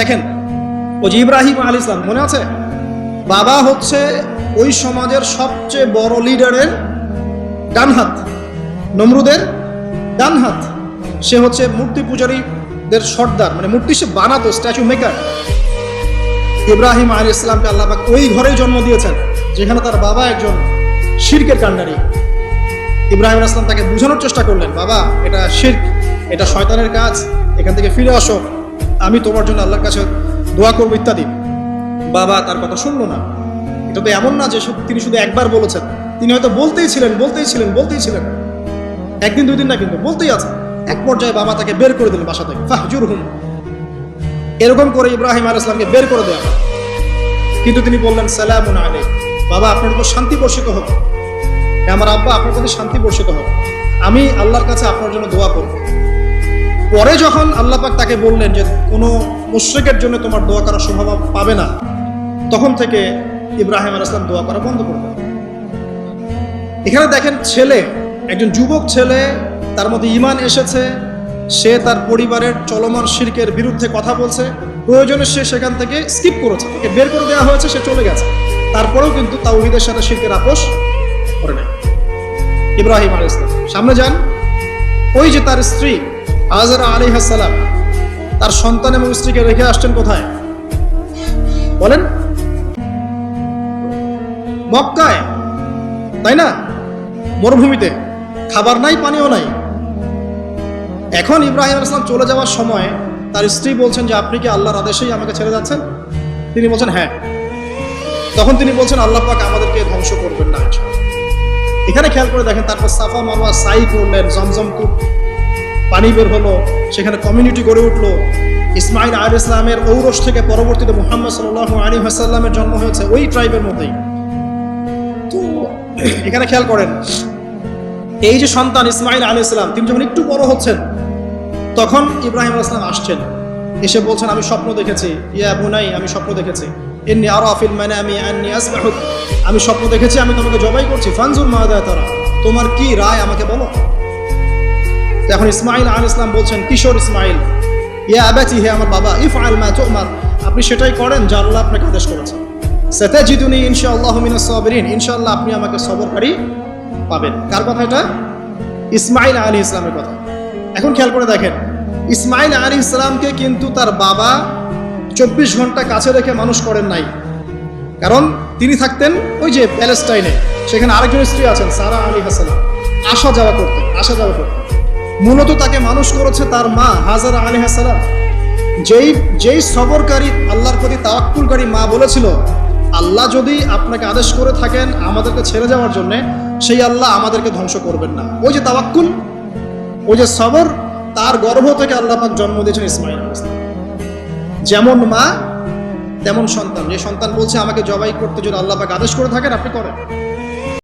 দেখেন ও যে ইব্রাহিম আল ইসলাম মনে আছে? বাবা হচ্ছে ওই সমাজের সবচেয়ে বড় লিডারের ডান হাত, নমরুদের ডান হাত। সে হচ্ছে মূর্তি পূজারীদের সর্দার মানে মূর্তি সে বানাতো স্ট্যাচু মেকার ইব্রাহিম আলী ইসলামকে আল্লাহ ওই ঘরেই জন্ম দিয়েছেন, যেখানে তার বাবা একজন শিরকের কাণ্ডারি। ইব্রাহিম ইসলাম তাকে বোঝানোর চেষ্টা করলেন, বাবা, এটা শির্ক, এটা শয়তানের কাজ, এখান থেকে ফিরে আসো। আমি তোমার জন্য আল্লাহর কাছে দোয়া করব ইত্যাদি। বাবা, তার কথা শুনলো না। এটা তো এমন না যে তিনি শুধু একবার বলেছেন। তিনি হয়তো বলতেই ছিলেন বলতেই ছিলেন বলতেই ছিলেন। একদিন, দুই দিন না কিন্তু বলতেই আছে এক পর্যায়ে বাবা তাকে বের করে দিলেন বাসা থেকে। ফাহজুর হুম এরকম করে ইব্রাহিম আল ইসলামকে বের করে দেওয়া কিন্তু তিনি বললেন, সালামুন আলী বাবা, আপনার উপর শান্তি বর্ষিত হোক। আমার আব্বা, আপনার প্রতি শান্তি বর্ষিত হোক। আমি আল্লাহর কাছে আপনার জন্য দোয়া করব। পরে যখন আল্লাহ পাক তাকে বললেন যে কোনো মুশ্রিকের জন্য তোমার দোয়া করার সম্ভাবনা পাবে না, তখন থেকে ইব্রাহিম আল দোয়া করা বন্ধ করবে এখানে দেখেন ছেলে, একজন যুবক ছেলে, তার মধ্যে ইমান এসেছে, সে তার পরিবারের চলমান শির্কের বিরুদ্ধে কথা বলছে, প্রয়োজনে সে সেখান থেকে স্কিপ করেছে, তাকে বের করে দেওয়া হয়েছে, সে চলে গেছে। তারপরেও কিন্তু তাওহিদের সাথে শির্কের আপোষ করে নেয় ইব্রাহিম আলী ইসলাম সামনে যান, ওই যে তার স্ত্রী আজরা আলী হাসালাম তার সন্তান এবং স্ত্রীকে রেখে আসছেন কোথায়? বলেন। মক্কায়, তাই না? মরুভূমিতে। খাবার নাই, পানিও নাই। এখন ইব্রাহিম আলাইহিস সালাম চলে যাওয়ার সময় তার স্ত্রী বলছেন যে, আপনি কি আল্লাহর আদেশেই আমাকে ছেড়ে যাচ্ছেন? তিনি বলছেন হ্যাঁ। তখন তিনি বলছেন, আল্লাহ পাক আমাদেরকে ধ্বংস করবেন না এখানে খেয়াল করে দেখেন, তারপর সাফা মারওয়া, সাই করলেন, জমজম কূপ। পানি বের হলো, সেখানে কমিউনিটি গড়ে উঠল। ইসমাইল আল ইসলামের ঔরস থেকে পরবর্তীতে মুহাম্মদ সাল্লাহ আলী হাসাল্লামের জন্ম হয়েছে ওই ট্রাইবের মধ্যেই। তো এখানে খেয়াল করেন, এই যে সন্তান ইসমাইল আলী ইসলাম তিনি যখন একটু বড় হচ্ছেন, তখন ইব্রাহিম আলাইহিস সালাম আসছেন। এসে বলছেন, আমি স্বপ্ন দেখেছি। ইয়া বুনাই, আমি স্বপ্ন দেখেছি। এমনি আরও আফিল মানে আমি আমি স্বপ্ন দেখেছি, আমি তোমাকে জবাই করছি। ফানজুর মাহাদায় তারা। তোমার কি রায় আমাকে বলো? এখন ইসমাইল আল ইসলাম বলছেন, কিশোর ইসমাইল ইয়া আবাতি, হে আমার বাবা ইফ আল মা তোমার। আপনি সেটাই করেন যা আল্লাহ আপনাকে আদেশ করেছেন সেতাজিদুনি ইনশাআল্লাহ মিনাস সাবিরিন। আপনি আমাকে সবরকারী পাবেন। কার কথা এটা? ইসমাইল আলী ইসলামের কথা। এখন খেয়াল করে দেখেন ইসমাইল আলী ইসলামকে কিন্তু তার বাবা চব্বিশ ঘণ্টা কাছে রেখে মানুষ করেন নাই। কারণ তিনি থাকতেন ওই যে প্যালেস্টাইনে, সেখানে আরেকজন স্ত্রী আছেন, সারা আলী হাসান। আসা যাওয়া করতেন, আসা যাওয়া করতেন। মূলত তাকে মানুষ করেছে তার মা, হাজার আলী হাসালাম যেই যেই সবরকারী আল্লাহর প্রতি তাওয়াক্কুলকারী মা বলেছিল, আল্লাহ যদি আপনাকে আদেশ করে থাকেন আমাদেরকে ছেড়ে যাওয়ার জন্য, সেই আল্লাহ আমাদেরকে ধ্বংস করবেন না। ওই যে তাওয়াক্কুল, ওই যে সবর, তার গর্ভ থেকে আল্লাহ পাক জন্ম দিয়েছেন ইসমাইল যেমন মা, তেমন সন্তান। যে সন্তান বলছে, আমাকে জবাই করতে যদি আল্লাহ পাক আদেশ করে থাকেন, আপনি করেন।